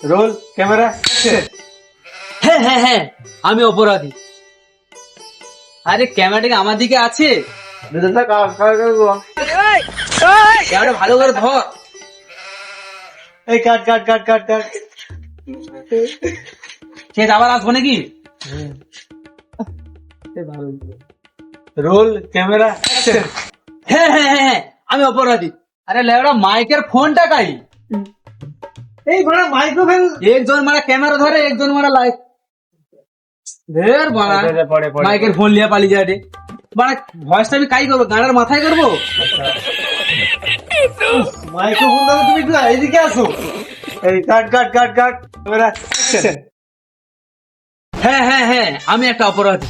Roll camera হ্যাঁ হ্যাঁ হ্যাঁ আমি অপরাধী। আরে ক্যামেরাটা আমার দিকে আছে? ক্যামেরা ভালো করে ধর। এই কাট কাট কাট কাট কাট। সে আবার আসব নাকি? রোল ক্যামেরা হ্যাঁ হ্যাঁ হ্যাঁ হ্যাঁ আমি অপরাধী। আরে লেবরা মাইকের ফোনটা কাই? এই বড় মাইক্রোফোন একজন মারা ক্যামেরা ধরে একজন মারা লাইট ধের বাড়া। মাইকের ফোন লিয়া পালিয়ে যায় রে। বাড়া ভয়েসটা আমি কাই করব? গানের মাথায় করব? মাইক্রোফোন দাও তুমি একটু এইদিকে আসো। এই কাট কাট কাট কাট ক্যামেরা হ্যাঁ হ্যাঁ হ্যাঁ আমি একটা অপরাধী।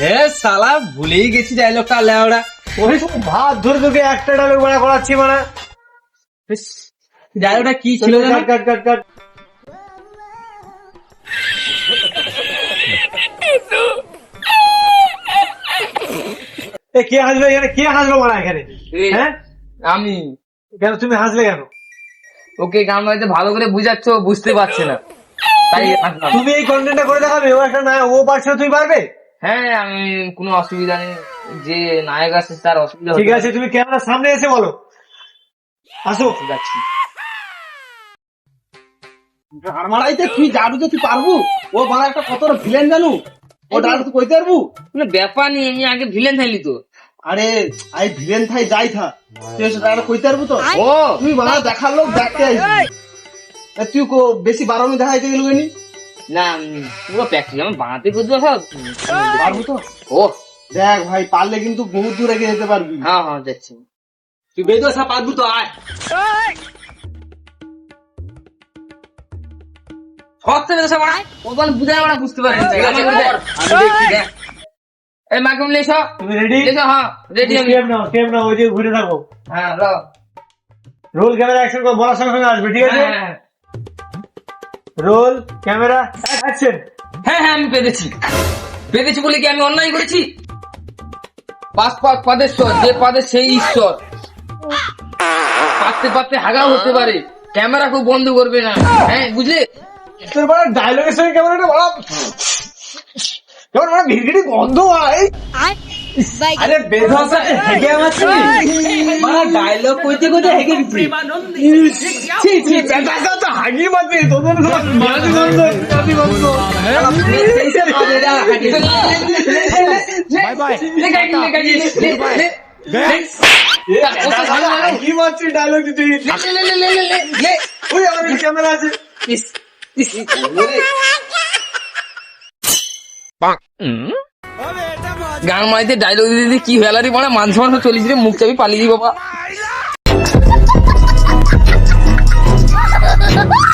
হে সালা ভুলেই গেছি ডায়লগটা লেওড়া। ওই ভাত ধরে তোকে একটা ডায়লগ বানা করাচ্ছি মানে ডায়লগটা কি ছিল কাট কাট কাট কাট কে হাসবে এখানে? কে হাসবে মারা এখানে? হ্যাঁ? আমি। কেন তুমি হাসলে কেন? ওকে গান বাজতে ভালো করে বুঝাচ্ছ ও বুঝতে পারছে না। তাই তুমি এই কন্টেন্টটা করে দেখাবে? ও একটা নায়ক ও পারছে না, তুমি পারবে? হ্যাঁ আমি কোনো অসুবিধা নেই। যে নায়ক আছে তার অসুবিধা ঠিক আছে তুমি ক্যামেরার সামনে এসে বলো। আসো। যাচ্ছি মারাইতে তুই তো তুই পারবু? ও বাড়া একটা কত ভিলেন জানু? ও ডাল তুই কইতে পারবু? ব্যাপার নেই আমি আগে ভিলেন থাইলি তো। আরে আই ভিলেন থাই যাই থা তুই টাকাটা কইতে পারব তো? ও তুই দেখার লোক দেখতে আইবি। এ, তুই কো বেশি বারোমি দেখাইতে গেল কেনি না পুরো প্র্যাকটিস আমি বানাতে সব। পারব তো? ও। দেখ ভাই পারলে কিন্তু বহুত দূর এগিয়ে যেতে পারবি। হ্যাঁ হ্যাঁ যাচ্ছি। তুই বেদো সা পারবু তো আয়। হচ্ছে না সব ও তো বুঝায় ওরা বুঝতে পারে না। আমি কর। দেখ। এই মাকুম লেছো তুমি রেডি লেছো হ্যাঁ রেডি আমি। স্টেপ নাও স্টেপ নাও ওই দিকে ঘুরে থাকো। হ্যাঁ দাও রোল ক্যামেরা অ্যাকশন করো বলার সঙ্গে সঙ্গে আসবে ঠিক আছে? রোল ক্যামেরা অ্যাকশন হ্যাঁ হ্যাঁ আমি পেরেছি। পেরেছি বলে কি আমি অন্যায় করেছি? পাঁচ যে পাদে সেই ঈশ্বর। পাততে পাততে হাগাও হতে পারে। ক্যামেরা খুব বন্ধ করবে না। হ্যাঁ বুঝলে? তোর বড় ডায়লগের সঙ্গে ক্যামেরাটা বড় তোর বড় ভিড়গিরি গন্ধ হয় আরে বেধসা হেগে আমাছি মারা ডায়লগ কইতে কইতে হেগে গেছি ছি ছি বেটাটা তো হাগি মারবে তোদের সব মাঝি গন্ধ মাঝি গন্ধ বাই বাই ডায়লগ দিতে লে লে লে লে লে লে ওই আমার ক্যামেরা আছে গান মাইতে ডায়লগ দিতে কি হেলারি মানে মাংস মাংস চল্লিশ রে মুখ চাবি পালিয়ে বাবা।